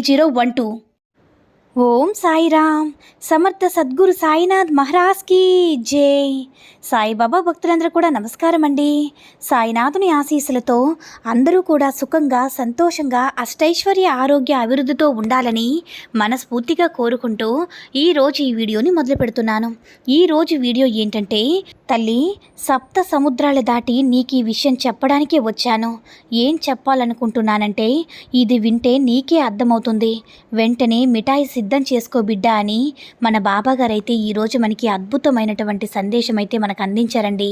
zero one two Om Sairam. Samartha Sadguru Sainath మహారాజ్కి జై. సాయిబాబా భక్తులందరూ కూడా నమస్కారం అండి సాయినాథుని ఆశీస్సులతో అందరూ కూడా సుఖంగా సంతోషంగా అష్టైశ్వర్య ఆరోగ్య అభివృద్ధితో ఉండాలని మనస్ఫూర్తిగా కోరుకుంటూ ఈరోజు ఈ వీడియోని మొదలు పెడుతున్నాను. ఈరోజు వీడియో ఏంటంటే తల్లి సప్త సముద్రాలు దాటి నీకు ఈ విషయం చెప్పడానికే వచ్చాను. ఏం చెప్పాలనుకుంటున్నానంటే ఇది వింటే నీకే అర్థమవుతుంది. వెంటనే మిఠాయి సిద్ధం చేసుకో బిడ్డ అని మన బాబాగారైతే ఈరోజు మనకి అద్భుతమైనటువంటి సందేశం అయితే మనకు అందించారండి.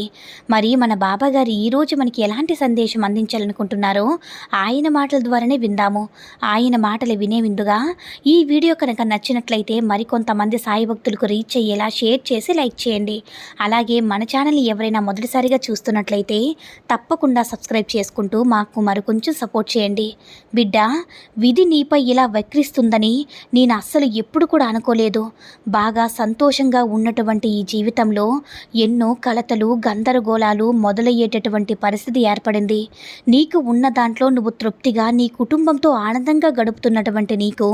మరి మన బాబాగారు ఈరోజు మనకి ఎలాంటి సందేశం అందించాలనుకుంటున్నారో ఆయన మాటల ద్వారానే విందాము. ఆయన మాటలు వినే విందుగా ఈ వీడియో కనుక నచ్చినట్లయితే మరికొంతమంది సాయి భక్తులకు రీచ్ అయ్యేలా షేర్ చేసి లైక్ చేయండి. అలాగే మన ఛానల్ ఎవరైనా మొదటిసారిగా చూస్తున్నట్లయితే తప్పకుండా సబ్స్క్రైబ్ చేసుకుంటూ మాకు మరికొంచెం సపోర్ట్ చేయండి. బిడ్డ విధి నీపై ఇలా వక్రిస్తుందని నేను అస్సలు ఎప్పుడు కూడా అనుకోలేదు. బాగా సంతోషంగా ఉన్నటువంటి ఈ జీవితంలో ఎన్నో కలతలు గందరగోళాలు మొదలయ్యేటటువంటి పరిస్థితి ఏర్పడింది. నీకు ఉన్న దాంట్లో నువ్వు తృప్తిగా నీ కుటుంబంతో ఆనందంగా గడుపుతున్నటువంటి నీకు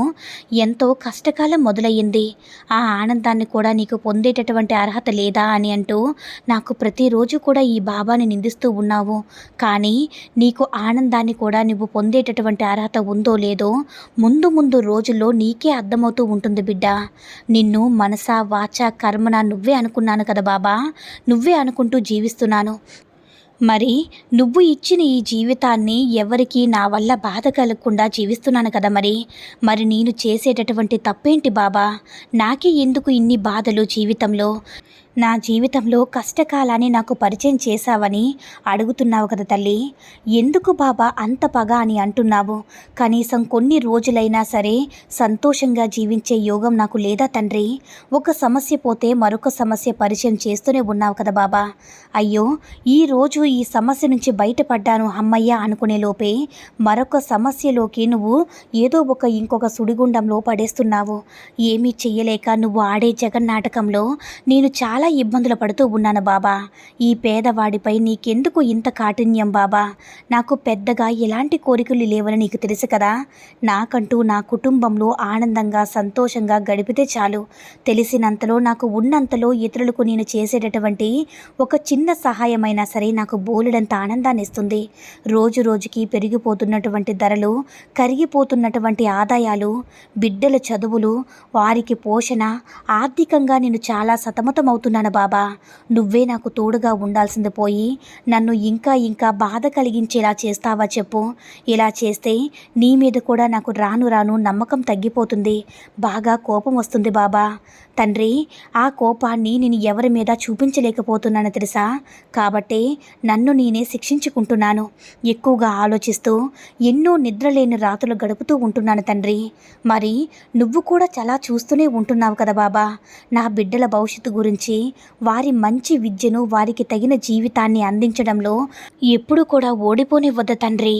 ఎంతో కష్టకాలం మొదలయ్యింది. ఆ ఆనందాన్ని కూడా నీకు పొందేటటువంటి అర్హత లేదా అని అంటూ నాకు ప్రతిరోజు కూడా ఈ బాబాని నిందిస్తూ ఉన్నావు. కానీ నీకు ఆనందాన్ని కూడా నువ్వు పొందేటటువంటి అర్హత ఉందో లేదో ముందు ముందు రోజుల్లో నీకే అర్థమవుతూ ఉంటుంది బిడ్డ. నిన్ను మనస వాచ కర్మన నువ్వే అనుకున్నాను కదా బాబా. నువ్వే అనుకుంటూ జీవిస్తున్నాను. మరి నువ్వు ఇచ్చిన ఈ జీవితాన్ని ఎవరికి నా వల్ల బాధ కలగకుండా జీవిస్తున్నాను కదా మరి. మరి నేను చేసేటటువంటి తప్పేంటి బాబా? నాకే ఎందుకు ఇన్ని బాధలు జీవితంలో? నా జీవితంలో కష్టకాలాన్ని నాకు పరిచయం చేశావని అడుగుతున్నావు కదా తల్లి. ఎందుకు బాబా అంత పగ అని అంటున్నావు? కనీసం కొన్ని రోజులైనా సరే సంతోషంగా జీవించే యోగం నాకు లేదా తండ్రి? ఒక సమస్య పోతే మరొక సమస్య పరిచయం చేస్తూనే ఉన్నావు కదా బాబా. అయ్యో ఈరోజు ఈ సమస్య నుంచి బయటపడ్డాను అమ్మయ్య అనుకునే లోపే మరొక సమస్యలోకి నువ్వు ఏదో ఒక ఇంకొక సుడిగుండంలో పడేస్తున్నావు. ఏమీ చెయ్యలేక నువ్వు ఆడే జగన్నాటకంలో నేను చాలా ఇబ్బందులు పడుతూ ఉన్నాను బాబా. ఈ పేదవాడిపై నీకెందుకు ఇంత కాఠిన్యం బాబా? నాకు పెద్దగా ఎలాంటి కోరికలు లేవని నీకు తెలుసు కదా. నాకంటూ నా కుటుంబంలో ఆనందంగా సంతోషంగా గడిపితే చాలు. తెలిసినంతలో నాకు ఉన్నంతలో ఇతరులకు నేను చేసేటటువంటి ఒక చిన్న సహాయమైనా సరే నాకు బోలెడంత ఆనందాన్ని ఇస్తుంది. రోజు రోజుకి పెరిగిపోతున్నటువంటి ధరలు కరిగిపోతున్నటువంటి ఆదాయాలు బిడ్డల చదువులు వారికి పోషణ ఆర్థికంగా నేను చాలా సతమతమవుతున్నాను. బాబా. నువ్వే నాకు తోడుగా ఉండాల్సింది పోయి నన్ను ఇంకా ఇంకా బాధ కలిగించేలా చేస్తావా చెప్పు. ఇలా చేస్తే నీ మీద కూడా నాకు రాను రాను నమ్మకం తగ్గిపోతుంది. బాగా కోపం వస్తుంది బాబా. తండ్రి ఆ కోపాన్ని నేను ఎవరి మీద చూపించలేకపోతున్నాను తెలుసా? కాబట్టి నన్ను నేనే శిక్షించుకుంటున్నాను. ఎక్కువగా ఆలోచిస్తూ ఎన్నో నిద్రలేని రాత్రులు గడుపుతూ ఉంటున్నాను తండ్రి. మరి నువ్వు కూడా చాలా చూస్తూనే ఉంటున్నావు కదా బాబా. నా బిడ్డల భవిష్యత్తు గురించి వారి మంచి విద్యను వారికి తగిన జీవితాన్ని అందించడంలో ఎప్పుడు కూడా ఓడిపోనివ్వద్దు తండ్రి.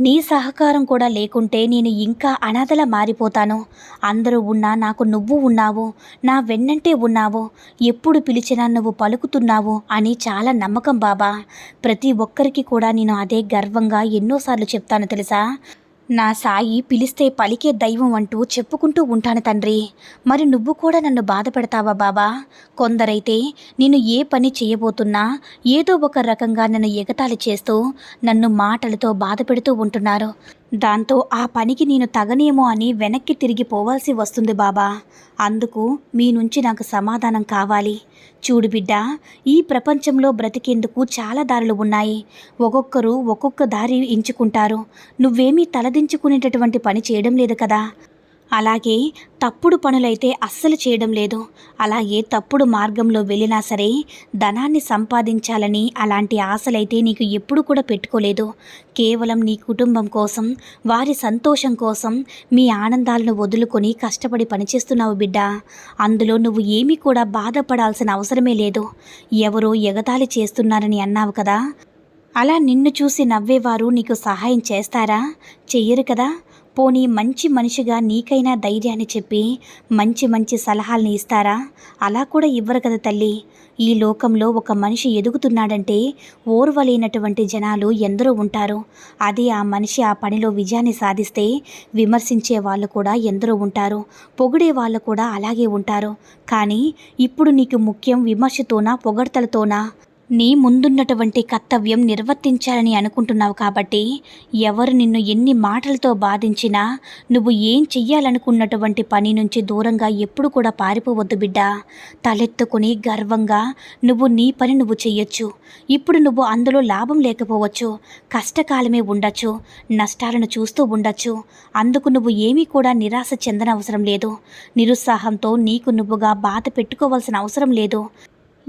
నీ సహకారం కూడా లేకుంటే నేను ఇంకా అనాథలా మారిపోతాను. అందరూ ఉన్నా నాకు నువ్వు ఉన్నావు నా వెన్నంటే ఉన్నావు ఎప్పుడు పిలిచినా నువ్వు పలుకుతున్నావు అని చాలా నమ్మకం బాబా. ప్రతి ఒక్కరికి కూడా నేను అదే గర్వంగా ఎన్నోసార్లు చెప్తాను తెలుసా? నా సాయి పిలిస్తే పలికే దైవం అంటూ చెప్పుకుంటూ ఉంటాను తండ్రి. మరి నువ్వు కూడా నన్ను బాధ పెడతావా బాబా? కొందరైతే నేను ఏ పని చేయబోతున్నా ఏదో ఒక రకంగా నన్ను ఎగతాళి చేస్తూ నన్ను మాటలతో బాధ పెడుతూ ఉంటున్నారు. దాంతో ఆ పనికి నేను తగనేమో అని వెనక్కి తిరిగి పోవాల్సి వస్తుంది బాబా. అందుకు మీ నుంచి నాకు సమాధానం కావాలి. చూడు బిడ్డ ఈ ప్రపంచంలో బ్రతికేందుకు చాలా దారులు ఉన్నాయి. ఒక్కొక్కరు ఒక్కొక్క దారి ఎంచుకుంటారు. నువ్వేమీ తలదించుకునేటటువంటి పని చేయడం లేదు కదా. అలాగే తప్పుడు పనులైతే అస్సలు చేయడం లేదు. అలాగే తప్పుడు మార్గంలో వెళ్ళినా సరే ధనాన్ని సంపాదించాలని అలాంటి ఆశలైతే నీకు ఎప్పుడు కూడా పెట్టుకోలేదు. కేవలం నీ కుటుంబం కోసం వారి సంతోషం కోసం మీ ఆనందాలను వదులుకొని కష్టపడి పనిచేస్తున్నావు బిడ్డ. అందులో నువ్వు ఏమీ కూడా బాధపడాల్సిన అవసరమే లేదు. ఎవరో ఎగతాళి చేస్తున్నారని అన్నావు కదా. అలా నిన్ను చూసి నవ్వేవారు నీకు సహాయం చేస్తారా? చెయ్యరు కదా. పోనీ మంచి మనిషిగా నీకైనా ధైర్యాన్ని చెప్పి మంచి మంచి సలహాల్ని ఇస్తారా? అలా కూడా ఇవ్వరు కదా తల్లి. ఈ లోకంలో ఒక మనిషి ఎదుగుతున్నాడంటే ఓర్వలేనటువంటి జనాలు ఎందరో ఉంటారు. అది ఆ మనిషి ఆ పనిలో విజయాన్ని సాధిస్తే విమర్శించే వాళ్ళు కూడా ఎందరో ఉంటారు. పొగిడే వాళ్ళు కూడా అలాగే ఉంటారు. కానీ ఇప్పుడు నీకు ముఖ్యం విమర్శతోనా పొగడ్తలతోనా? నీ ముందున్నటువంటి కర్తవ్యం నిర్వర్తించాలని అనుకుంటున్నావు కాబట్టి ఎవరు నిన్ను ఎన్ని మాటలతో బాధించినా నువ్వు ఏం చెయ్యాలనుకున్నటువంటి పని నుంచి దూరంగా ఎప్పుడు కూడా పారిపోవద్దు బిడ్డ. తలెత్తుకుని గర్వంగా నువ్వు నీ పని నువ్వు చెయ్యొచ్చు. ఇప్పుడు నువ్వు అందులో లాభం లేకపోవచ్చు కష్టకాలమే ఉండొచ్చు నష్టాలను చూస్తూ ఉండొచ్చు. అందుకు నువ్వు ఏమీ కూడా నిరాశ చెందనవసరం లేదు. నిరుత్సాహంతో నీకు నువ్వుగా బాధ పెట్టుకోవాల్సిన అవసరం లేదు.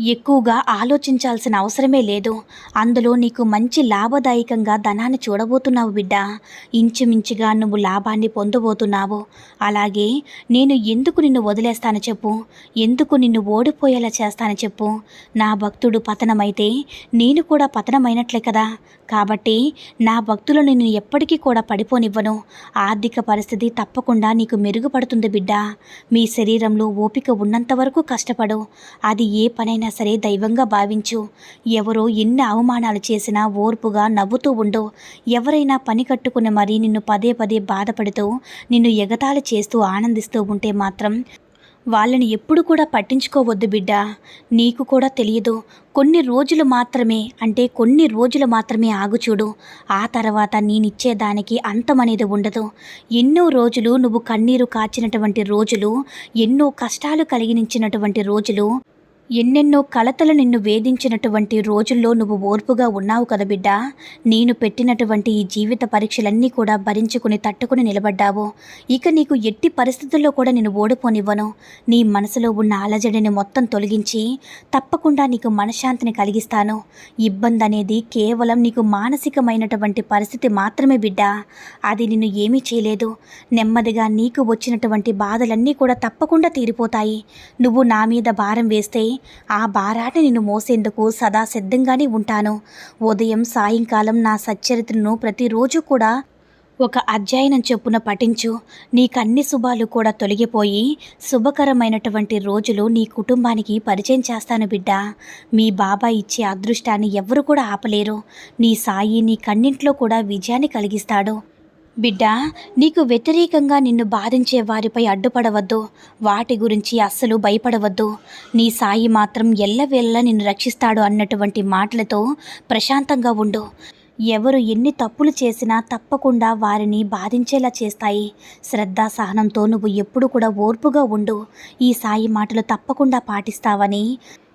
ఎక్కువగా ఆలోచించాల్సిన అవసరమే లేదు. అందులో నీకు మంచి లాభదాయకంగా ధనాన్ని చూడబోతున్నావు బిడ్డ. ఇంచుమించుగా నువ్వు లాభాన్ని పొందబోతున్నావు. అలాగే నేను ఎందుకు నిన్ను వదిలేస్తాను చెప్పు. ఎందుకు నిన్ను ఓడిపోయేలా చేస్తాను చెప్పు. నా భక్తుడు పతనమైతే నేను కూడా పతనమైనట్లే కదా. కాబట్టి నా భక్తులు నిన్ను ఎప్పటికీ కూడా పడిపోనివ్వను. ఆర్థిక పరిస్థితి తప్పకుండా నీకు మెరుగుపడుతుంది బిడ్డ. మీ శరీరంలో ఓపిక ఉన్నంత వరకు కష్టపడు. అది ఏ పనైనా సరే దైవంగా భావించు. ఎవరో ఎన్ని అవమానాలు చేసినా ఓర్పుగా నవ్వుతూ ఉండు. ఎవరైనా పని కట్టుకుని మరీ నిన్ను పదే పదే బాధపడుతూ నిన్ను ఎగతాళి చేస్తూ ఆనందిస్తూ ఉంటే మాత్రం వాళ్ళని ఎప్పుడు కూడా పట్టించుకోవద్దు బిడ్డ. నీకు కూడా తెలియదు. కొన్ని రోజులు మాత్రమే అంటే కొన్ని రోజులు మాత్రమే ఆగుచూడు ఆ తర్వాత నేనిచ్చేదానికి అంతమనేది ఉండదు. ఎన్నో రోజులు నువ్వు కన్నీరు కాచినటువంటి రోజులు ఎన్నో కష్టాలు కలిగించినటువంటి రోజులు ఎన్నెన్నో కలతలు నిన్ను వేధించినటువంటి రోజుల్లో నువ్వు ఓర్పుగా ఉన్నావు కదా బిడ్డ. నేను పెట్టినటువంటి ఈ జీవిత పరీక్షలన్నీ కూడా భరించుకుని తట్టుకుని నిలబడ్డావు. ఇక నీకు ఎట్టి పరిస్థితుల్లో కూడా నేను ఓడిపోనివ్వను. నీ మనసులో ఉన్న అలజడిని మొత్తం తొలగించి తప్పకుండా నీకు మనశ్శాంతిని కలిగిస్తాను. ఇబ్బంది అనేది కేవలం నీకు మానసికమైనటువంటి పరిస్థితి మాత్రమే బిడ్డ. అది నిన్ను ఏమీ చేయలేదు. నెమ్మదిగా నీకు వచ్చినటువంటి బాధలన్నీ కూడా తప్పకుండా తీరిపోతాయి. నువ్వు నా మీద భారం వేస్తే ఆ భారాన్ని నిన్ను మోసేందుకు సదా సిద్ధంగానే ఉంటాను. ఉదయం సాయంకాలం నా సచ్చరిత్రను ప్రతిరోజు కూడా ఒక అధ్యయనం చొప్పున పఠించు. నీకన్ని శుభాలు కూడా తొలగిపోయి శుభకరమైనటువంటి రోజులు నీ కుటుంబానికి పరిచయం చేస్తాను బిడ్డ. మీ బాబా ఇచ్చే అదృష్టాన్ని ఎవరు కూడా ఆపలేరు. నీ సాయి నీ కన్నింట్లో కూడా విజయాన్ని కలిగిస్తాడు. బిడ్డ నీకు వ్యతిరేకంగా నిన్ను బాధించే వారిపై అడ్డుపడవద్దు. వాటి గురించి అస్సలు భయపడవద్దు. నీ సాయి మాత్రం ఎల్లవేళ్ళ నిన్ను రక్షిస్తాడు అన్నటువంటి మాటలతో ప్రశాంతంగా ఉండు. ఎవరు ఎన్ని తప్పులు చేసినా తప్పకుండా వారిని బాధించేలా చేస్తాయి. శ్రద్ధ సహనంతో నువ్వు ఎప్పుడు కూడా ఓర్పుగా ఉండు. ఈ సాయి మాటలు తప్పకుండా పాటిస్తావని